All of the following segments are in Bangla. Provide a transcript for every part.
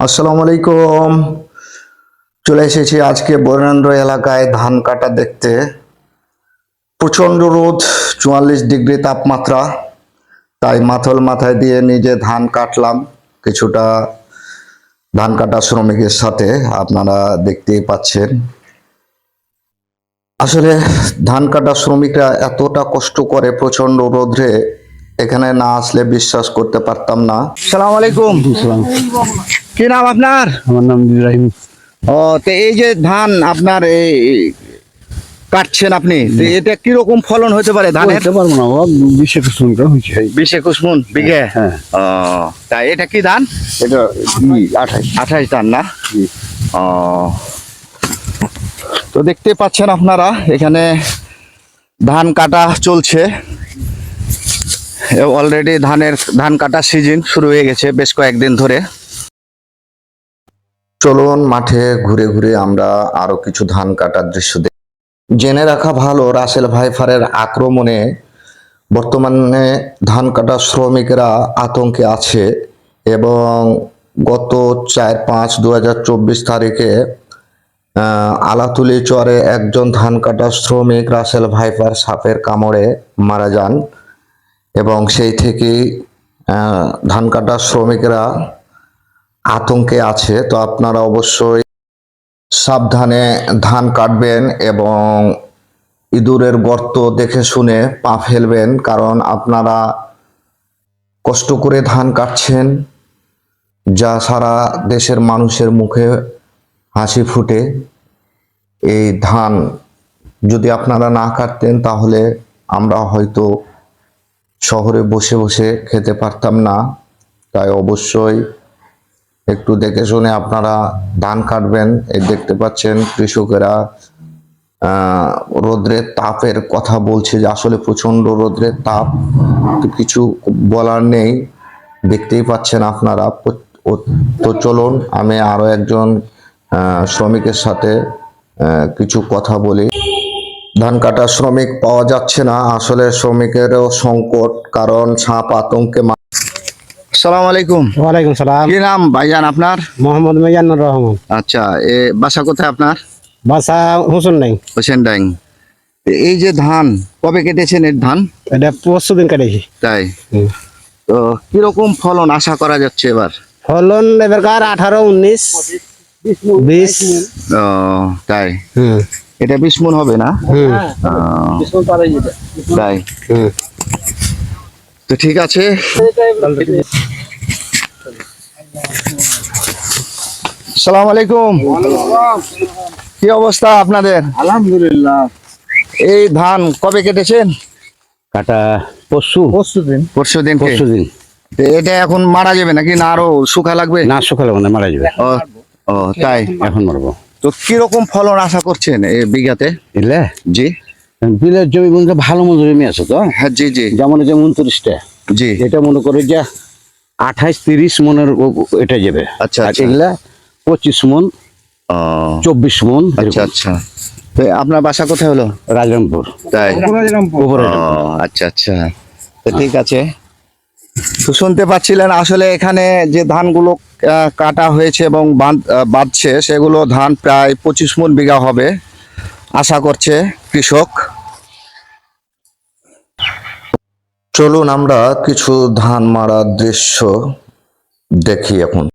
আসসালামু আলাইকুম। চলে এসেছি আজকে বরেন্দ্র এলাকায় ধান কাটা দেখতে। প্রচণ্ড রোদ, চুয়াল্লিশ ডিগ্রি তাপমাত্রা। তাই মাথল মাথায় দিয়ে নিজে ধান কাটলাম। কিছুটা ধান কাটা শ্রমিকের সাথে আপনারা দেখতেই পাচ্ছেন। আসলে ধান কাটা শ্রমিকরা এতটা কষ্ট করে প্রচণ্ড রোদ্রে এখানে না আসলে বিশ্বাস করতে পারতাম না। সালাম আলাইকুম। কি নাম আপনার? আমার নাম ইব্রাহিম। ও তো এই যে ধান আপনার এই কাটছেন আপনি তো এটা কীরকম ফলন হতে পারে ধানের? বলতে পারব না বিশ একুশ মিনিট হয়েছে। বিশ একুশ মন বিঘে? হ্যাঁ ও তাই এটা কি ধান? এটা ই আঠাইশ আঠাশ ধান না? ও। তো দেখতে পাচ্ছেন আপনারা এখানে ধান কাটা চলছে। অলরেডি ধানের, ধান কাটা সিজন শুরু হয়ে গেছে বেশ কয়েকদিন ধরে। চলুন মাঠে ঘুরে ঘুরে আমরা আরও কিছু ধান কাটার দৃশ্য দেখি জেনে রাখা ভালো, রাসেল ভাইফারের আক্রমণে বর্তমানে ধান কাটা শ্রমিকরা আতঙ্কে আছে এবং গত চার পাঁচ দু তারিখে আলাতুলি চরে একজন ধান কাটা শ্রমিক রাসেল ভাইফার সাপের কামড়ে মারা যান। এবং সেই আহ, ধান কাটার শ্রমিকরা আতঙ্কে আছে। তো আপনারা অবশ্যই সাবধানে ধান কাটবেন এবং ইঁদুরের গর্ত দেখে শুনে পা ফেলবেন কারণ আপনারা কষ্ট করে ধান কাটছেন যা সারা দেশের মানুষের মুখে হাসি ফুটে। এই ধান যদি আপনারা না কাটতেন তাহলে আমরা হয়তো শহরে বসে বসে খেতে পারতাম না। তাই অবশ্যই একটু দেখে শুনে আপনারা ধান কাটবেন। এই দেখতে পাচ্ছেন কৃষকেরা রোদ্রের তাপের কথা বলছে যে আসলে প্রচণ্ড রোদ্রের তাপ। কিছু বলার নেই। দেখতেই পাচ্ছেন আপনারা। তো চলুন আমি আরও একজন শ্রমিকের সাথে কিছু কথা বলি। ধান কাটা শ্রমিক পাওয়া যাচ্ছে না। আসলে শ্রমিকেরও সংকট কারণ সাপ আতঙ্কে সালাম আলাইকুম। ওয়ালাইকুম সালাম। কি নাম ভাইজান আপনার? মোহাম্মদ মিজানুর রহমান। আচ্ছা এ বাসা কোথায় আপনার? বাসা হুসুন নাই হোসেন ডাইং এই যে ধান কবে কেটেছেন এর ধান? এটা পরশু দিন কাটেছি। তাই? হুম। তো কীরকম ফলন আশা করা যাচ্ছে এবার? ফলন এবারকার আঠারো উনিশ বিশ। ও তাই। হুম। এটা বিশ মন হবে না? তাই। তো ঠিক আছে। সালাম আলাইকুম। কি অবস্থা আপনাদের? আলহামদুলিল্লাহ। এই ধান কবে কেটেছেন? কাটা পরশু। পরশু দিন। পরশু দিন পরশু দিন। এটা এখন মারা যাবে নাকি না আরও শুকা লাগবে? না সকালে মানে মারা যাবে। ও ও তাই। এখন মারবো। তো কীরকম ফলন আশা করছেন এই বিঘাতে? বুঝলে জি। বিলের জমি বলতে ভালো মতো জমি আছে তো? হ্যাঁ জি জি। যেমন যে উনত্রিশটা। জি। এটা মনে করে যে আঠাইশ তিরিশ মনের এটা যাবে। আচ্ছা, আচ্ছা। এগুলা পঁচিশ মন চব্বিশ মন আচ্ছা আচ্ছা। তো আপনার বাসা কোথায় হলো? রাজরামপুর। তাই? আচ্ছা আচ্ছা। ঠিক আছে। শুনতে পাচ্ছিলেন, আসলে এখানে যে ধানগুলো কাটা হয়েছে এবং বাঁধ- বাঁধছে, সেগুলো ধান প্রায় পঁচিশ মন বিঘা হবে, আশা করছে কৃষক। চলুন আমরা কিছু ধান মারার দৃশ্য দেখি এখন।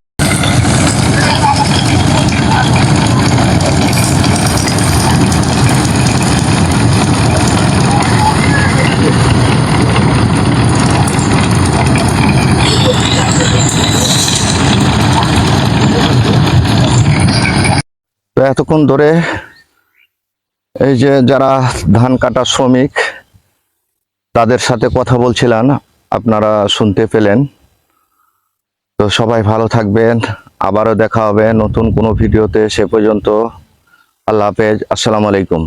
তো এতক্ষণ ধরে এই যে যারা ধান কাটা শ্রমিক, তাদের সাথে কথা বলছিলাম, আপনারা শুনতে পেলেন। তো সবাই ভালো থাকবেন, আবারও দেখা হবে নতুন কোনো ভিডিওতে, সে পর্যন্ত আল্লাহ হাফেজ, আসসালামু আলাইকুম।